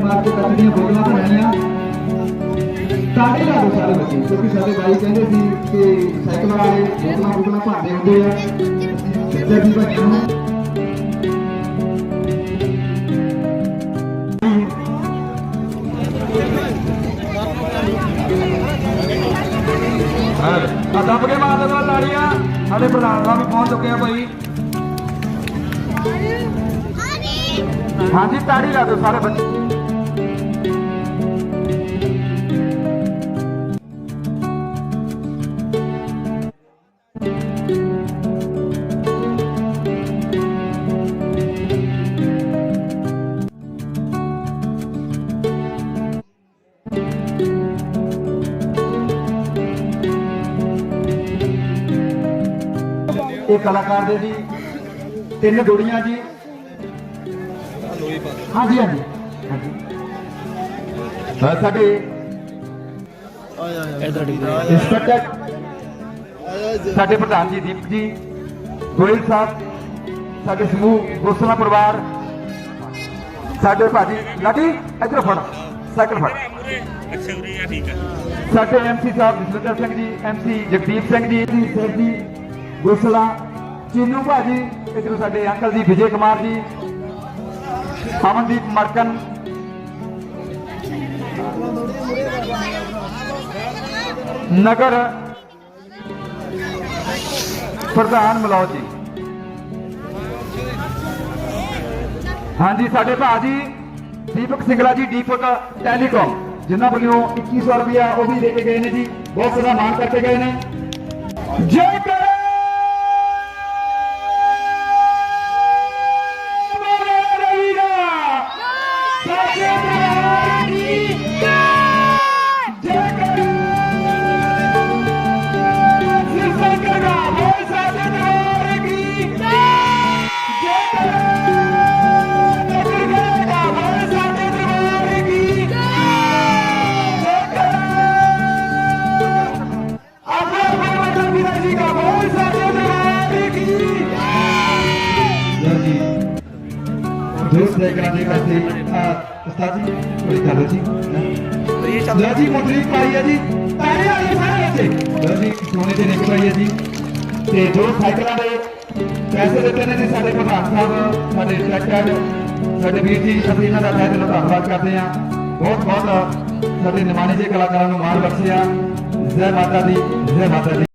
ਮਾਰ ਕੇ ਕੱਪ ਦੀਆਂ ਬਣਾਈਆਂ ਤਾੜੇ ਲਾ ਦੋ ਸਾਰੇ ਬੱਚੇ ਕਿਉਂਕਿ ਸਾਡੇ ਬਾਈ ਕਹਿੰਦੇ ਸੀ ਕਿ ਸਾਈਕਲ ਵਾਲੇ ਬੋਤਲਾਂ ਬੋਤਲਾਂ ਭਰਦੇ ਹੁੰਦੇ ਆ ਇੱਧਰ ਵੀ ਨੂੰ ਆ ਦੱਬ ਕੇ ਮਾਰ ਦੇ ਤਾੜੀਆਂ ਸਾਡੇ ਪ੍ਰਧਾਨ ਸਾਹਿਬ ਵੀ ਪਹੁੰਚ ਚੁੱਕੇ ਆ ਭਾਈ। ਹਾਂਜੀ ਤਾੜੀ ਲਾ ਦਿਓ ਸਾਰੇ ਬੱਚੇ। ਇਹ ਕਲਾਕਾਰ ਦੇ ਜੀ ਤਿੰਨ ਜੋੜੀਆਂ ਜੀ। ਹਾਂਜੀ ਹਾਂਜੀ। ਸਾਡੇ ਇੰਸਪੈਕਟਰ ਸਾਡੇ ਪ੍ਰਧਾਨ ਜੀ ਦੀਪਕ ਜੀ ਗੋਇਲ ਸਾਹਿਬ ਸਾਡੇ ਸਮੂਹ ਗੋਸਲਾ ਪਰਿਵਾਰ ਸਾਡੇ ਭਾਜੀ ਲਾਡੀ ਇੱਧਰ ਫੜ ਸਾਈਕਲ ਫੜ। ਅੱਛਾ ਉਰੇ ਆ ਠੀਕ ਆ। ਸਾਡੇ ਐਮਸੀ ਸਾਹਿਬ ਜਸਵਿੰਦਰ ਸਿੰਘ ਜੀ ਐਮਸੀ ਜਗਦੀਪ ਸਿੰਘ ਜੀ ਜੀ ਸਰ ਜੀ ਗੋਸਲਾ ਚੀਨੂ ਭਾਜੀ ਇਧਰੋਂ ਸਾਡੇ ਅੰਕਲ ਜੀ, ਵਿਜੇ ਕੁਮਾਰ ਜੀ, ਅਮਨਦੀਪ ਮਰਕਨ। ਨਗਰ ਪ੍ਰਧਾਨ ਮਲੌਜ ਜੀ। ਹਾਂਜੀ, ਸਾਡੇ ਭਾਜੀ, ਦੀਪਕ ਸਿੰਗਲਾ ਜੀ ਦੀਪਕ ਟੈਲੀਕਾਮ, ਜਿਨ੍ਹਾਂ ਵੱਲੋਂ 2100 ਰੁਪਇਆ ਉਹ ਵੀ ਦੇ ਕੇ ਗਏ ਨੇ ਜੀ, ਬਹੁਤ ਸਾਰਾ ਮਾਣ ਕਰਕੇ ਗਏ ਨੇ। ਜੈ ਕਰੇ ਜੈ ਦੋਸਤ ਦੇ ਕਰਾਂਦੇ। ਕਰਦੇ ਉਸਤਾਦ ਜੀ, ਕੋਈ ਗੱਲ ਜੀ ਲਓ ਜੀ ਮੁੰਡਲੀ ਪਾਈ ਹੈ ਜੀ। ਤਾਰੇ ਵਾਲੀ ਸਾਰੇ ਬੱਚੇ ਲਓ ਜੀ, ਸੋਨੇ ਦੇ ਨਿਕ ਪਾਈ ਹੈ ਜੀ। ਤੇ ਜੋ ਸਾਈਕਲਾਂ ਦੇ ਪੈਸੇ ਦਿੱਤੇ ਨੇ ਜੀ ਸਾਡੇ ਪ੍ਰਧਾਨ ਸਾਹਿਬ, ਸਾਡੇ ਟਰੈਕਟਰ ਸਾਡੇ ਵੀਰ ਜੀ, ਅਸੀਂ ਇਹਨਾਂ ਦਾ ਤਹਿ ਧੰਨਵਾਦ ਕਰਦੇ ਹਾਂ। ਬਹੁਤ ਬਹੁਤ ਸਾਡੇ ਨਿਮਾਣੇ ਦੇ ਕਲਾਕਾਰਾਂ ਨੂੰ ਮਾਣ ਬਖਸ਼ਿਆ ਜੈ ਮਾਤਾ ਦੀ, ਜੈ ਮਾਤਾ ਦੀ।